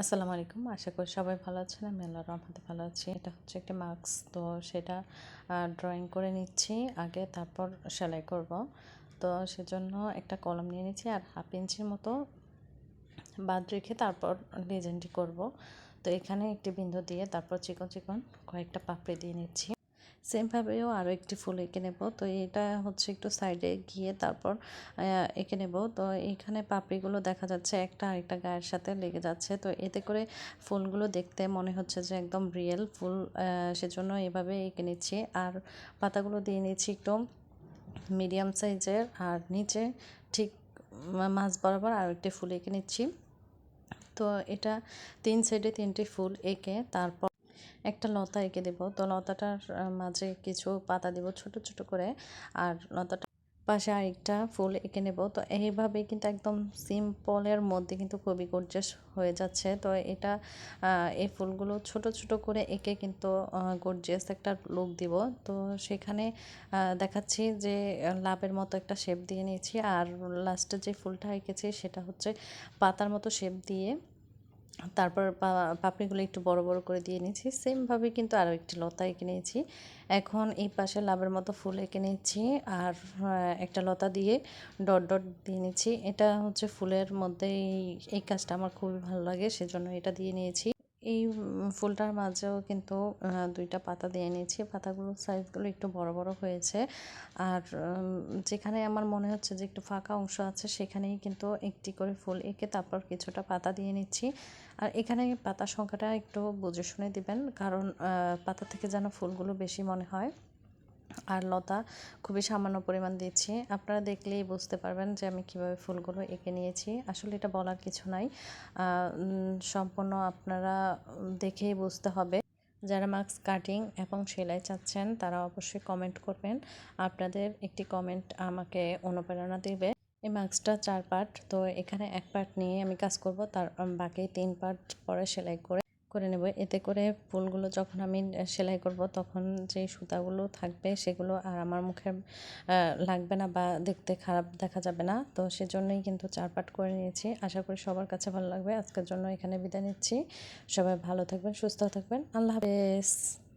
আসসালামু আলাইকুম। আশা করি সবাই ভালো আছেন, আমি আল্লাহ রহমতে ভালো আছি। এটা হচ্ছে একটা মাস্ক, তো সেটা ড্রয়িং করে নিচ্ছি। আগে তারপর সেলাই করব। তো সেজন্য একটা কলম নিয়ে নিচ্ছি আর হাফ ইঞ্চির মতো বাদ রেখে তারপর ডিজাইনটি করব। তো এখানে একটি বিন্দু দিয়ে তারপর চিকন চিকন কয়েকটা পাপড়ি দিয়ে নিচ্ছি। সেমভাবেও আরও একটি ফুল এঁকে নেব। তো এটা হচ্ছে একটু সাইডে গিয়ে তারপর এঁকে নেব। তো এখানে পাপড়িগুলো দেখা যাচ্ছে একটা আরেকটা গায়ের সাথে লেগে যাচ্ছে। তো এতে করে ফুলগুলো দেখতে মনে হচ্ছে যে একদম রিয়েল ফুল সেজন্য এভাবে এঁকে নিচ্ছি। আর পাতাগুলো দিয়ে নিচ্ছি একটু মিডিয়াম সাইজের আর নিচে ঠিক মাছ বরাবর আর একটি ফুল এঁকে নিচ্ছি। তো এটা তিন সাইডে তিনটি ফুল এঁকে তারপর একটা লতা এঁকে দেব। তো লতাটার মাঝে কিছু পাতা দেব ছোট ছোট করে। আর লতাটা পাশে আরেকটা ফুল এঁকে নেব। তো এইভাবে কিন্তু একদম সিম্পলের মধ্যে কিন্তু খুবই গর্জাস হয়ে যাচ্ছে। তো এটা এই ফুলগুলো ছোট ছোট করে এঁকে কিন্তু গর্জিয়াস একটা লুক দিব। তো সেখানে দেখাচ্ছি যে লাভের মতো একটা শেপ দিয়ে নিয়েছি। আর লাস্টে যে ফুলটা এঁকেছি সেটা হচ্ছে পাতার মতো শেপ দিয়ে তারপর পাপড়িগুলো একটু বড় বড় করে দিয়ে নিয়েছি। সেমভাবে কিন্তু আরও একটি লতা এঁকে নিয়েছি। এখন এই পাশে লাভের মতো ফুল এঁকে নিয়েছি আর একটা লতা দিয়ে ডট ডট দিয়ে নিয়েছি। এটা হচ্ছে ফুলের মধ্যে এই কাজটা আমার খুবই ভালো লাগে, সেজন্য এটা দিয়ে নিয়েছি। এই ফুলটার মাঝেও কিন্তু দুইটা পাতা দিয়ে নিয়েছি। পাতাগুলোর সাইজগুলো একটু বড় বড় হয়েছে। আর যেখানে আমার মনে হচ্ছে যে একটু ফাঁকা অংশ আছে, সেখানেই কিন্তু একটি করে ফুল এঁকে তারপর কিছুটা পাতা দিয়ে নিচ্ছি। আর এখানে পাতার সংখ্যাটা একটু বুঝে শুনে দিবেন, কারণ পাতা থেকে যেন ফুলগুলো বেশি মনে হয়। আর লতা খুবই সামান্য পরিমাণ দিয়েছি আপনারা দেখলেই বুঝতে পারবেন যে আমি কীভাবে ফুলগুলো এঁকে নিয়েছি। আসলে এটা বলার কিছু নাই। সম্পূর্ণ আপনারা দেখেই বুঝতে হবে। যারা মাস্ক কাটিং এবং সেলাই চাচ্ছেন, তারা অবশ্যই কমেন্ট করবেন। আপনাদের একটি কমেন্ট আমাকে অনুপ্রেরণা দেবে। এই মাস্কটা চার পার্ট, তো এখানে এক পার্ট নিয়ে আমি কাজ করব, তার বাকি তিন পার্ট পরে সেলাই করে করে নেব। এতে করে ফুলগুলো যখন আমি সেলাই করব তখন যে সুতাগুলো থাকবে সেগুলো আর আমার মুখে লাগবে না বা দেখতে খারাপ দেখা যাবে না। তো সেজন্যই কিন্তু চারপাট করে নিয়েছি। আশা করি সবার কাছে ভালো লাগবে। আজকের জন্য এখানে বিদায় নিচ্ছি। সবাই ভালো থাকবেন, সুস্থ থাকবেন। আল্লাহ হাফেজ।